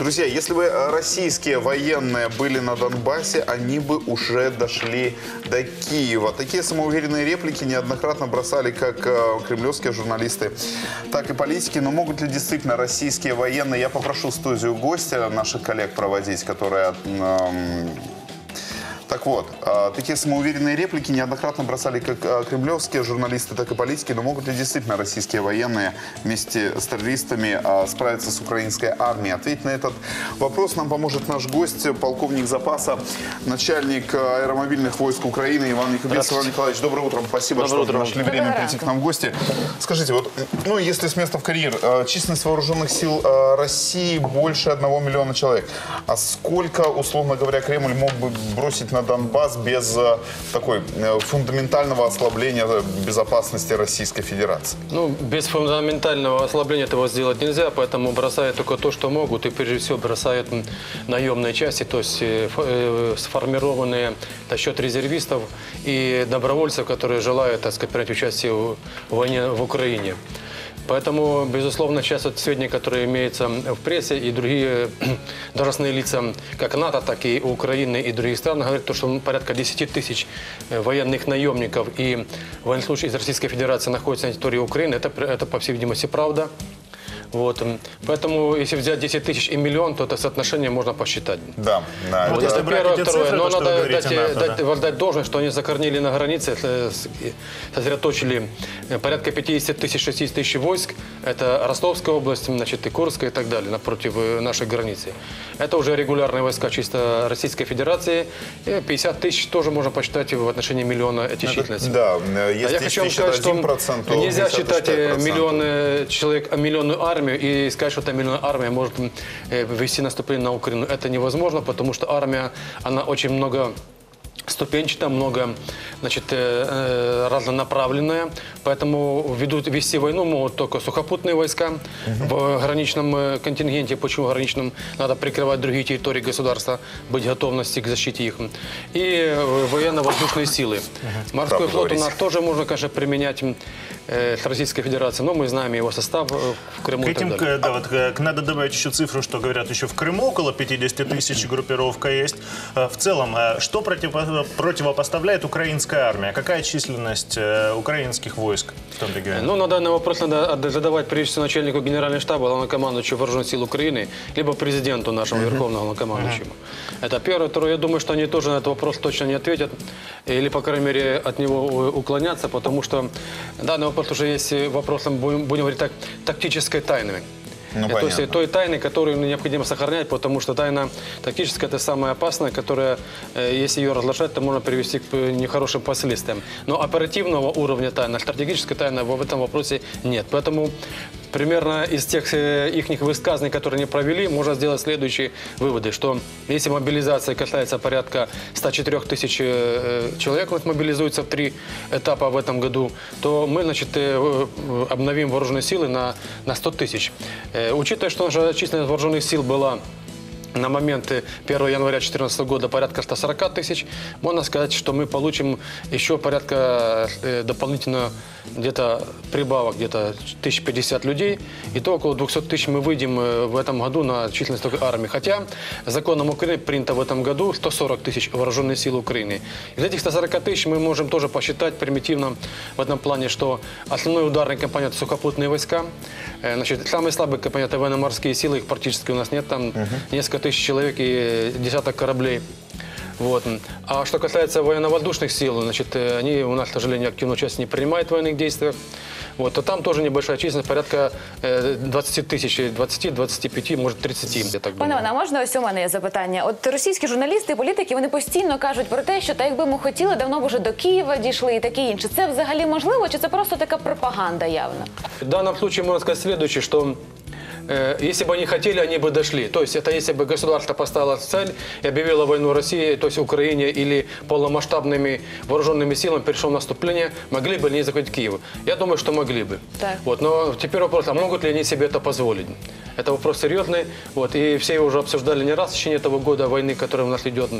Друзья, если бы российские военные были на Донбассе, они бы уже дошли до Киева. Такие самоуверенные реплики неоднократно бросали как э, кремлевские журналисты, так и политики. Но могут ли действительно российские военные, я попрошу студию гостя, наших коллег проводить, которые так вот, а, такие самоуверенные реплики неоднократно бросали как а, кремлевские журналисты, так и политики. Но могут ли действительно российские военные вместе с террористами а, справиться с украинской армией? Ответить на этот вопрос нам поможет наш гость, полковник запаса, начальник аэромобильных войск Украины Иван Якубец. Иван Николаевич, доброе утро. Спасибо, Доброе что утро. нашли время прийти к нам в гости. Скажите, вот, ну, если с места в карьер, численность вооруженных сил России больше одного миллиона человек. А сколько, условно говоря, Кремль мог бы бросить на Донбасс без э, такой э, фундаментального ослабления э, безопасности Российской Федерации? Ну, без фундаментального ослабления этого сделать нельзя, поэтому бросают только то, что могут, и прежде всего бросают наемные части, то есть сформированные за счет резервистов и добровольцев, которые желают, так сказать, принять участие в войне в Украине. Поэтому, безусловно, сейчас вот сведения, которые имеются в прессе и другие должностные лица, как НАТО, так и Украины и других стран, говорят, то, что порядка 10 тысяч э, военных наемников и военнослужащих из Российской Федерации находятся на территории Украины. Это, это по всей видимости, правда. Вот. Поэтому, если взять 10 тысяч и миллион, то это соотношение можно посчитать. Да, да, Вот это- Первое, эти второе. цифры, Но то, что вы надо говорите, дать, НАТО, дать, да. воздать должное, что они сохранили на границе, э, сосредоточили э, порядка 50 тысяч, 60 тысяч войск. Это Ростовская область, значит, и Курская и так далее, напротив э, нашей границы. Это уже регулярные войска чисто Российской Федерации. И 50 тысяч тоже можно посчитать в отношении миллиона эти численности. Да, э, А если я хочу вам сказать, что 1%, то нельзя 50 считать э, 65%. миллион э, человек, а миллионную армию и сказать, что эта миллионная армия может э, вести наступление на Украину. Это невозможно, потому что армия, она очень много ступенчато, много значит, э, э, разнонаправленная. Поэтому ведут, вести войну могут только сухопутные войска в граничном контингенте. Почему граничном? Надо прикрывать другие территории государства, быть готовности к защите их. И военно-воздушные силы. Морской флот у нас тоже можно, конечно, применять э, с Российской Федерации, но мы знаем его состав э, в Крыму К этим, к- да, вот, к- надо добавить еще цифру, что говорят еще в Крыму около 50 тысяч группировка есть. Э, В целом, э, что противо- противопоставляет украинская армия? Какая численность э, украинских войск в том регионе? Ну, на данный вопрос надо задавать прежде всего начальнику генерального штаба, главнокомандующему вооруженных сил Украины, либо президенту нашему верховному главнокомандующему. Это первое. Второе, я думаю, что они тоже на этот вопрос точно не ответят, или, по крайней мере, от него уклонятся, потому что данный вопрос уже есть вопросом, будем, будем говорить так, тактической тайны. Ну, То есть понятно. той тайны, которую необходимо сохранять, потому что тайна тактическая – это самая опасная, которая, э, если ее разглашать, то можно привести к э, нехорошим последствиям. Но оперативного уровня тайны, стратегической тайны в этом вопросе нет. Поэтому примерно из тех э, их высказаний, которые они провели, можно сделать следующие выводы, что если мобилизация касается порядка 104 тысяч э, человек, вот мобилизуется в три этапа в этом году, то мы, значит, э, обновим вооруженные силы на, на 100 тысяч. Учитывая, что наша численность вооруженных сил была на момент э, 1 января 2014 года порядка 140 тысяч, можно сказать, что мы получим еще порядка э, дополнительно где-то прибавок, где-то 1050 людей, и то около 200 тысяч мы выйдем э, в этом году на численность армии. Хотя законом Украины принято в этом году 140 тысяч вооруженных сил Украины. Из этих 140 тысяч мы можем тоже посчитать примитивно в этом плане, что основной ударный компонент – сухопутные войска. Э, Значит, самые слабые компоненты – военно-морские силы, их практически у нас нет, там несколько тысяч человек и десяток кораблей. Вот. А что касается военно-воздушных сил, значит, э, они у нас, к сожалению, активную часть не принимают в военных действиях. Вот, то там тоже небольшая численность, порядка э, 20 тысяч, 20-25, может 30, я так Пане думаю. Іване, а можна ось у мене є запитання? От російські журналісти і політики вони постійно кажуть про те, що та якби ми хотіли, давно б уже до Києва дійшли і таке інше. Це взагалі можливо, чи це просто така пропаганда явна? В данном случае можно сказать следующее, что э, если бы они хотели, они бы дошли. То есть это если бы государство поставило цель и объявило войну России, то есть Украине или полномасштабными вооруженными силами перешло наступление, могли бы они захватить Киев? Я думаю, что могли бы. Так. Вот, но теперь вопрос, а могут ли они себе это позволить? Это вопрос серьезный, вот, и все его уже обсуждали не раз в течение этого года войны, которая у нас идет,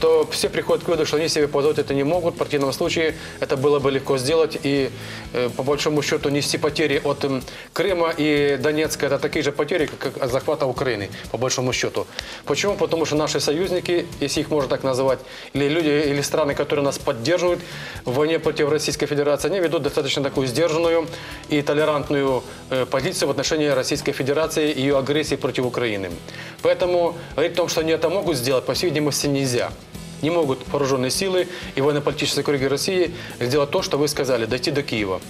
то все приходят к выводу, что они себе позволить это не могут. В противном случае это было бы легко сделать, и э, по большому счету нести потери от Крыма и Донецка, это такие же потери, как от захвата Украины, по большому счету. Почему? Потому что наши союзники, если их можно так называть, или люди, или страны, которые нас поддерживают в войне против Российской Федерации, они ведут достаточно такую сдержанную и толерантную э, позицию в отношении Российской Федерации и ее агрессии против Украины. Поэтому говорить о том, что они это могут сделать, по всей видимости, нельзя. Не могут вооруженные силы и военно-политические круги России сделать то, что вы сказали, дойти до Киева.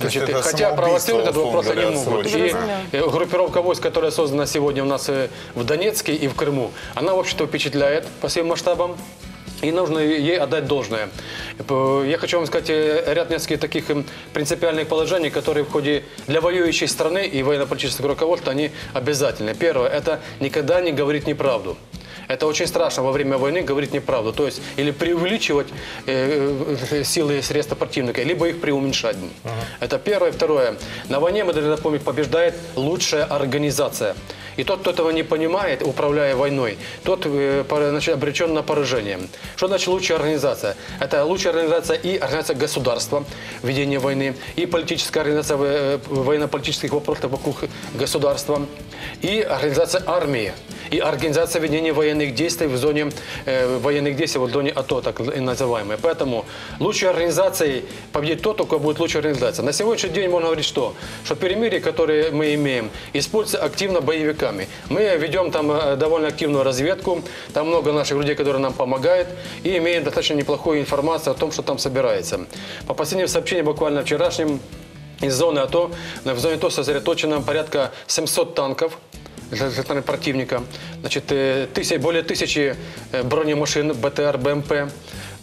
Значит, это хотя провоцировать этот вопрос они могут. И э, группировка войск, которая создана сегодня у нас э, в Донецке и в Крыму, она, в общем-то, впечатляет по своим масштабам. И нужно ей отдать должное. П- Я хочу вам сказать э, ряд нескольких таких эм, принципиальных положений, которые в ходе для воюющей страны и военно-политического руководства, они обязательны. Первое – это никогда не говорить неправду. Это очень страшно во время войны говорить неправду. То есть или преувеличивать э, э, силы и средства противника, либо их преуменьшать. Это первое. Второе. На войне, мы должны помнить, побеждает лучшая организация. И тот, кто этого не понимает, управляя войной, тот э, значит, обречен на поражение. Что значит лучшая организация? Это лучшая организация и организация государства, ведения войны, и политическая организация э, военно-политических вопросов вокруг государства, и организация армии, и организация ведения военных действий в зоне э, военных действий, в зоне АТО, так называемой. Поэтому лучшей организацией победит тот, у кого будет лучшая организация. На сегодняшний день можно говорить что? Что перемирие, которое мы имеем, используется активно боевиками. Мы ведем там э, довольно активную разведку, там много наших людей, которые нам помогают, и имеем достаточно неплохую информацию о том, что там собирается. По последним сообщениям, буквально вчерашним, из зоны АТО, в зоне АТО сосредоточено порядка 700 танков, стороны противника. Значит, тысяч, более тысячи бронемашин БТР, БМП.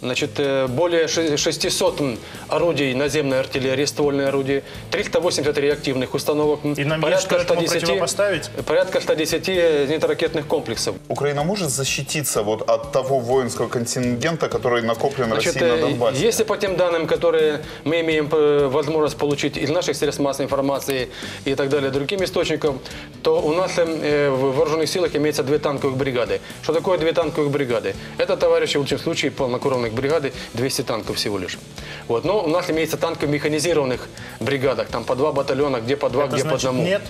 Значит, э, более ши- 600 м, орудий наземной артиллерии, ствольные орудия, 380 реактивных установок, И нам есть что этому противопоставить? порядка 110 зенитно-ракетных комплексов. Украина может защититься вот от того воинского контингента, который накоплен Значит, Россией на э, Донбассе? если по тем данным, которые мы имеем э, возможность получить из наших средств массовой информации и так далее, другим источникам, то у нас в вооруженных силах имеется две танковых бригады. Что такое две танковых бригады? Это, товарищи, в лучшем случае, полнокровных бригады, 200 танков всего лишь. Вот. Но у нас имеется танки в механизированных бригадах, там по два батальона, где по два, Это где по значит одному. нет?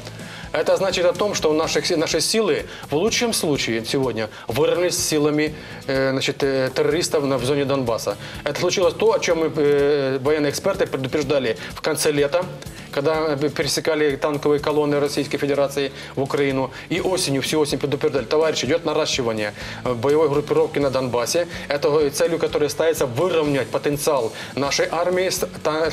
Это значит о том, что у наших, си- наши силы в лучшем случае сегодня вырвались с силами э, значит, э, террористов на, в зоне Донбасса. Это случилось то, о чем мы, э, военные эксперты, предупреждали в конце лета, когда э, пересекали танковые колонны Российской Федерации в Украину. И осенью, всю осень предупреждали, товарищи, идет наращивание э, боевой группировки на Донбассе. Это целью, которая ставится выровнять потенциал нашей армии с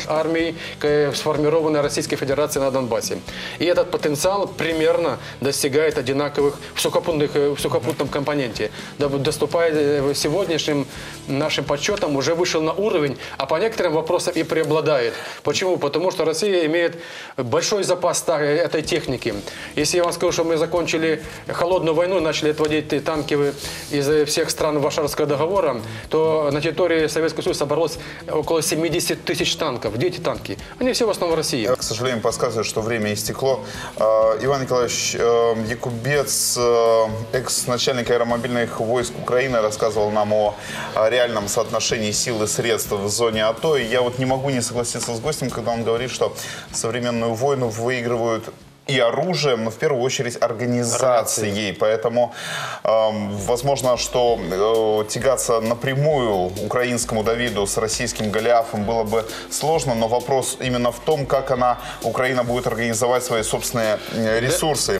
армией, э, сформированной Российской Федерацией на Донбассе. И этот потенциал примерно достигает одинаковых в, сухопутных, э, в сухопутном компоненте. Доступает э, сегодняшним нашим подсчетам уже вышел на уровень, а по некоторым вопросам и преобладает. Почему? Потому что Россия имеет большой запас та- этой техники. Если я вам скажу, что мы закончили холодную войну, начали отводить танки из всех стран Варшавского договора, то на территории Советского Союза собралось около 70 тысяч танков. Где эти танки? Они все в основном в России. К сожалению, подсказывает, что время истекло. Э, Иван Николаевич э, Якубец, э, экс-начальник аэромобильных войск Украины, рассказывал нам о реальном соотношении сил и средств в зоне АТО. И я вот не могу не согласиться с гостем, когда он говорит, что современную войну выигрывают и оружием, но в первую очередь организацией. Поэтому эм, возможно, что э, тягаться напрямую украинскому Давиду с российским Голиафом было бы сложно, но вопрос именно в том, как она, Украина будет организовать свои собственные э, ресурсы.